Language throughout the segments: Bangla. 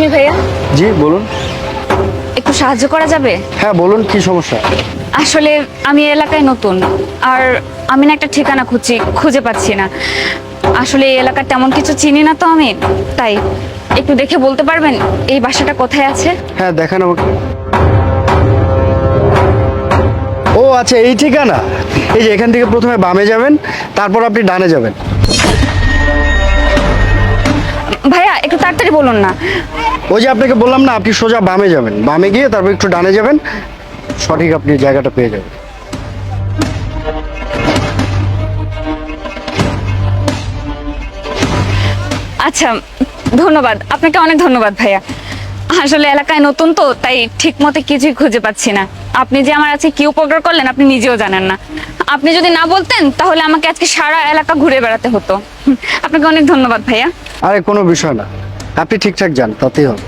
মি ভাইয়া? জি বলুন। একটু সাহায্য করা যাবে? হ্যাঁ বলুন কি সমস্যা? আসলে আমি এলাকায় নতুন আর আমি না একটা ঠিকানা খুঁজছি খুঁজে পাচ্ছি না। আসলে এই এলাকার তেমন কিছু চিনি না তো আমি তাই একটু দেখে বলতে পারবেন এই বাসাটা কোথায় আছে? হ্যাঁ দেখান আমাকে। ও আচ্ছা এই ঠিকানা। এই যে এখান থেকে প্রথমে বামে যাবেন তারপর আপনি ডানে যাবেন। ভাইয়া একটু তাড়াতাড়ি বলুন না। ওই যে আপনাকে বললাম না আপনি সোজা বামে যাবেন। বামে গিয়ে তারপর একটু ডানে যাবেন সঠিক আপনি জায়গাটা পেয়ে যাবেন। আচ্ছা ধন্যবাদ। আপনাকে অনেক ধন্যবাদ ভাইয়া। আসলে এলাকায় নতুন তো তাই ঠিক মতো কিছুই খুঁজে পাচ্ছি না। আপনি যে আমার আজকে কি উপকার করলেন আপনি নিজেও জানেন না। আপনি যদি না বলতেন তাহলে আমাকে আজকে সারা এলাকা ঘুরে বেড়াতে হতো। আপনাকে অনেক ধন্যবাদ ভাইয়া। আরে কোনো বিষয় না। আপনি ঠিকঠাক যান তাতেই হবে।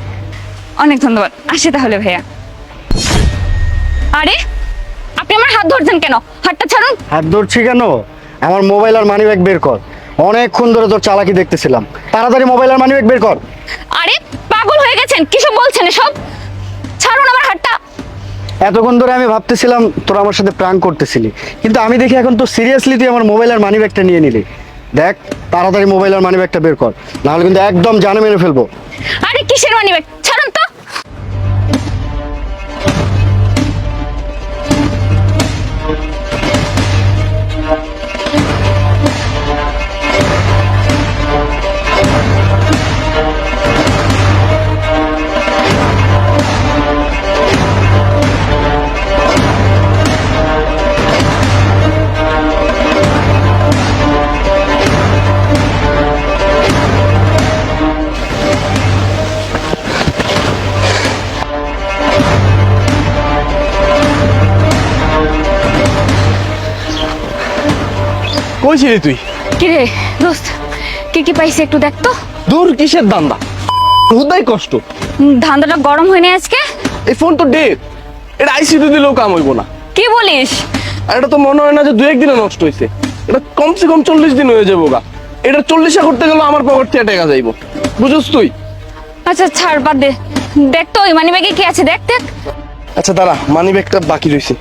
অনেক ধন্যবাদ। আসি তাহলে ভাইয়া। আরে আপনি আমার হাত ধরছেন কেন? হাতটা ছাড়ুন। হাত ধরছি কেন? আমার মোবাইল আর মানি ব্যাগ বের কর। অনেকক্ষণ ধরে তোর চালাকি দেখতেছিলাম। তাড়াতাড়ি মোবাইল আর মানি ব্যাগ বের কর। আরে গেছেন কিসব বলছেন এসব? ছাড়ুন আমার হাতটা। এতক্ষণ ধরে আমি ভাবতেছিলাম তোরা আমার সাথে প্রাণ করতেছিলি। কিন্তু আমি দেখি এখন তো সিরিয়াসলি তুই আমার মোবাইল আর মানি ব্যাগটা নিয়ে নিলি। দেখ তাড়াতাড়ি মোবাইল আর মানি ব্যাগটা বের কর। নাহলে কিন্তু একদম জানে মেরে ফেলব। আরে কিসের মানি ব্যাগ কই ছিলি তুই? কি রে দোস্ত কি কি পাইছে একটু দেখ তো। দূর কিসের দান্দা হুদাই কষ্ট। ধান্দাটা গরম হয়নি আজকে? এই ফোন তো ডেট এটা আইসিডি দিলেও কাম হইব না। কি বলিস? আর এটা তো মনে হয় না যে দু একদিনে নষ্ট হয়েছে এটা কমসে কম চল্লিশ দিন হয়ে যাব গা। এটা চল্লিশে করতে গেলে আমার পকেট থেকে টাকা যাইব। বুঝছ তুই? আচ্ছা ছাড় বাদ দে। দেখ তো ওই মানি ব্যাগে কি আছে দেখ দেখ। আচ্ছা দাঁড়া মানি ব্যাগটা বাকি রয়েছে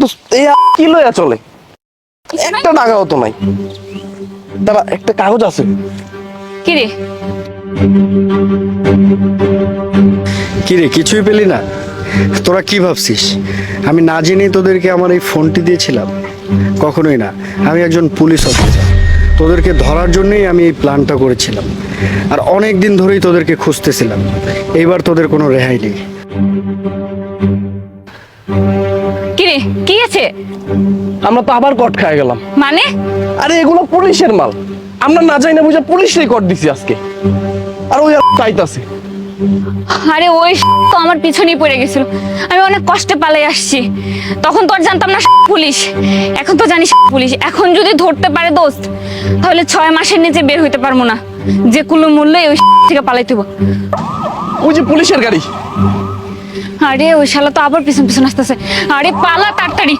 দোস্ত, এই কি লইয়া চলে? একটা টাকাও তো নাই। দাঁড়া একটা কাগজ আছে। কি রে কি রে কিছুই পেলি না? তোরা কি ভাবছিস? আমি না জেনেই তোদেরকে আমার এই ফোনটি দিয়েছিলাম। কখনোই না। আমি একজন পুলিশ অফিসার। তোদেরকে ধরার জন্যই আমি এই প্ল্যানটা করেছিলাম। আর অনেক দিন ধরেই তোদেরকে খুঁজতেছিলাম। এইবার তোদের কোনো রেহাই নেই। কি রে কি আছে আমরা তো আবার কট খায় গেলাম। মানে? আরে এগুলো পুলিশের মাল। আমরা না যাই না বুঝে পুলিশ রেকর্ড দিছি আজকে। আর ওই চাইতাছে। আরে ওই তো আমার পিছনেই পড়ে গেছিল। আমি অনেক কষ্টে পালাই আসছি। তখন তো আর জানতাম না পুলিশ। এখন তো জানিস পুলিশ। এখন যদি ধরতে পারে দোস্ত তাহলে ছয় মাসের নিচে বের হইতে পারব না। যে কুলো মূল্যে ওই থেকে পালাইতে হব। ওই যে পুলিশের গাড়ি। আরে ওই শালা তো আবার পিছন পিছন আসতেছে। আরে পালা তাড়াতাড়ি।